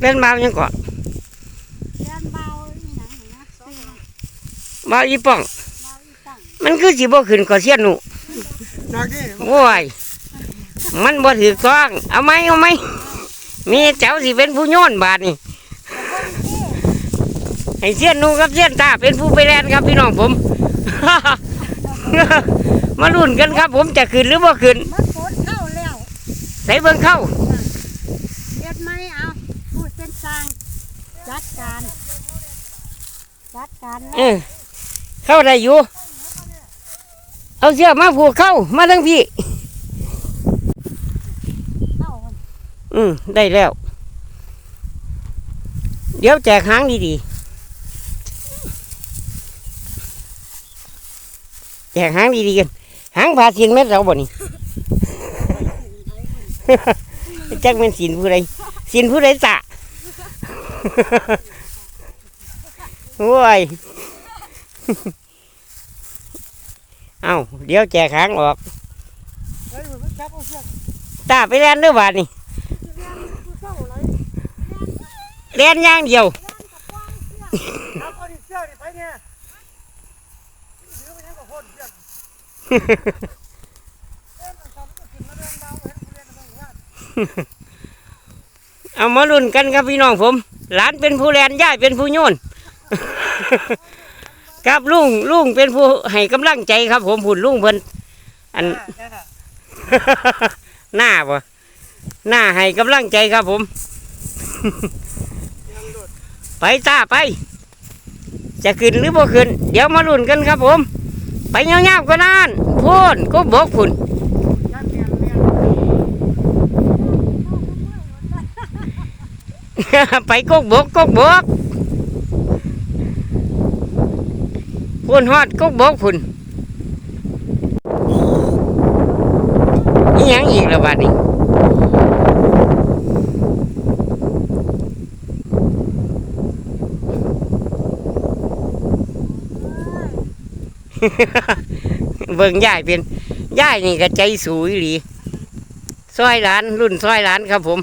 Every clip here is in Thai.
เล่นบาวยังก่อนเรียนเบาอีหยังนี่นะสี่บาวอีป้องเบาอีตั้งมันคือสิบ่ขึ้นก็เสียนหนูนักดิโอ้ยมันบ่ถือต้องเอาไหมเอาไหมมีเจ้าสิเป็นผู้โยนบาดนี่ให้เสียนหนูกับเสียนตาเป็นผู้ไปแลนครับพี่น้องผม มาลุ้นกันครับผมจะขึ้นหรือบ่ขึ้นมันฝนเข้าแล้วใส่เบิ่งเข้า เฮ็ดไหมเอาพูดเป็นสร้าง จัดการ จัดการนะเออเข้าได้อยู่ เอาเสื้อมาผูกเข้า มาทั้งพี่เข้ามันอืมได้แล้ว เดี๋ยวแจกหางดีๆ แจกหางดีๆกัน หางผาสินเม็ดเราบ่นี่จักเป็นสินผู้ใดสินผู้ใดตะ โอ้ย เอาเดี๋ยวแจกหางออก เฮ้ยมันจับเอาเชือก ตาไปแล่นเด้อบาดนี่ เข้าเลย เล่นอย่างเดียว จับเอาดิเชือกนี่ไปเนี่ยถือไปยังกับคนเชือกเล่นมันทำมันขึ้นมาเรื่องดาวเห็นผู้เล่นมันว่า เอามาลุ้นกันครับพี่น้องผม หลานเป็นผู้แลนย่ายเป็นผู้โยนครับลุงลุงเป็นผู้ให้กำลังใจครับ ผมผุนลุงเพิ่นอันหน้าบ่หน้าให้กำลังใจครับผม ไปตาไป จะขึ้นหรือบ่ขึ้น เดี๋ยวมาลุ้นกันครับผม ไปเงาๆก็นานพูนก็บอกพุ่น จับเมียนเมียน ไปกกบกกกบกพุ่นฮอดกกบกพุ่นนี่ยังอีกแล้วบัดนี้เบิ่งยายเป็นยายนี่ก็ใจสูยหลีซอยหลานรุ่นซอยหลานครับผม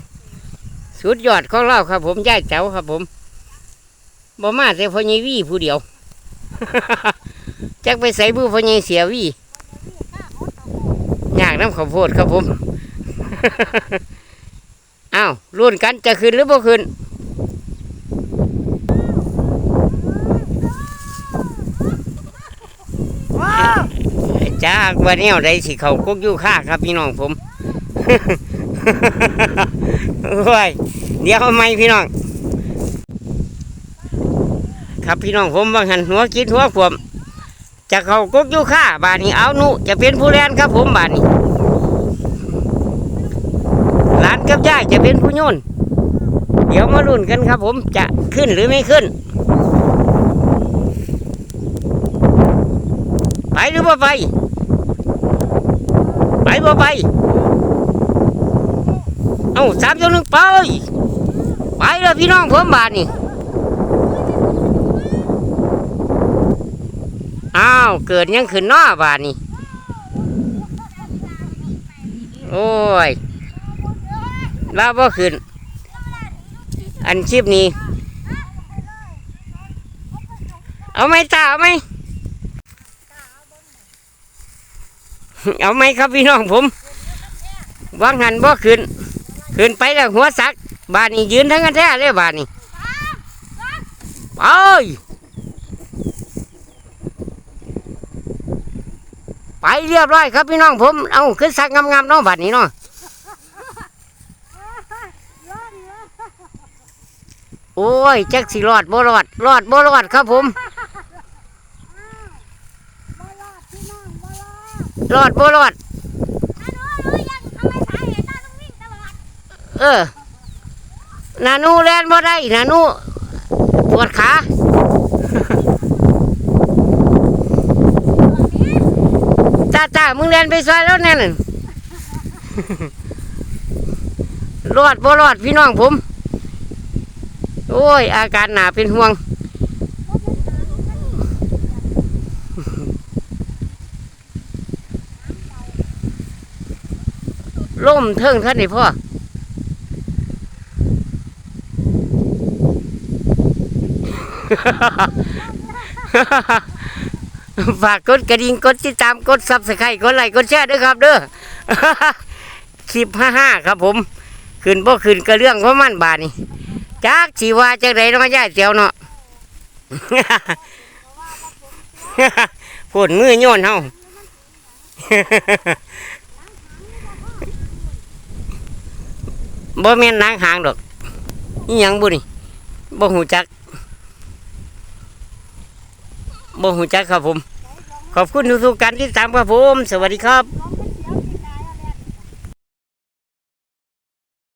สุดยอดของเราครับ ผมยายเจ้าครับ ผมบ่มาแต่พอยีวี่ผู้เดียวจักไปใส่บูพอยีเสียวี่ยากน้ำข้าวโพดครับผมอ้าวรุ่นกันจะขึ้นหรือบ่ขึ้นว้าวจากวันนี้ได้สิเขากุกอยู่ค่าครับพี่น้องผม โอ้ยเดี๋ยวเอาไหมพี่น้อง ครับพี่น้องผมบางหันหัวคิดหัวขวมจะเขากุกยูค่าบานนี้เอานุจะเป็นผู้แลนครับผมบานนี้หลานกับย่ายจะเป็นผู้โยนเดี๋ยวมาลุ้นกันครับ ผมจะขึ้นหรือไม่ขึ้น ไปหรือบ่ไป ไปบ่ไป เอาสามตัวหนึ่งไปไปแล้วพี่น้องผมบาทนี่อ้าวเกิดยังขึ้นน้อบาทนี่โอ้ยลาบ่ขึ้น อันชิปนี้ เอาไหมตาเอาไหมเอาไหมครับพี่น้องผมวางหันบ่ขึ้น ขึ้นไปแล้วหัวสักบานนี้ยืนทั้งกันแท้เลยบานนี้ไปไปเรียบร้อยครับพี่น้องผม เอาขึ้นสักงามๆน้องบานนี้เนาะรอดเหรอโอ้ยจักสิรอดบ่รอดรอดบ่รอดครับผมรอดบ่รอด เออนานูแล่นบ่ได้นานูปวดขาตาตามึงเรียนไปซอยแล้วแน่นรอดบ่รอดพี่น้องผม โอ้ย อาการหนาเป็นห่วง ล่มเทิงท่านนี่พ่อ ฝากกดกระดิ่งกดติดตามกดซับสไครต์กดไลค์กดแชร์ด้วยครับเด้อคลิปห้าห้าครับผมขึ้นบ่ขึ้นก็เรื่องของมันบานี่จากสีว่าจังไรเนาะย่ายเตียวเนาะผลมือโยนเฮาบ่แม่นนางหางดอกนี่ยังบุนี่บ่หูจัก บ่หูจักครับผม ขอบคุณทุกๆการที่ตามครับผม สวัสดีครับ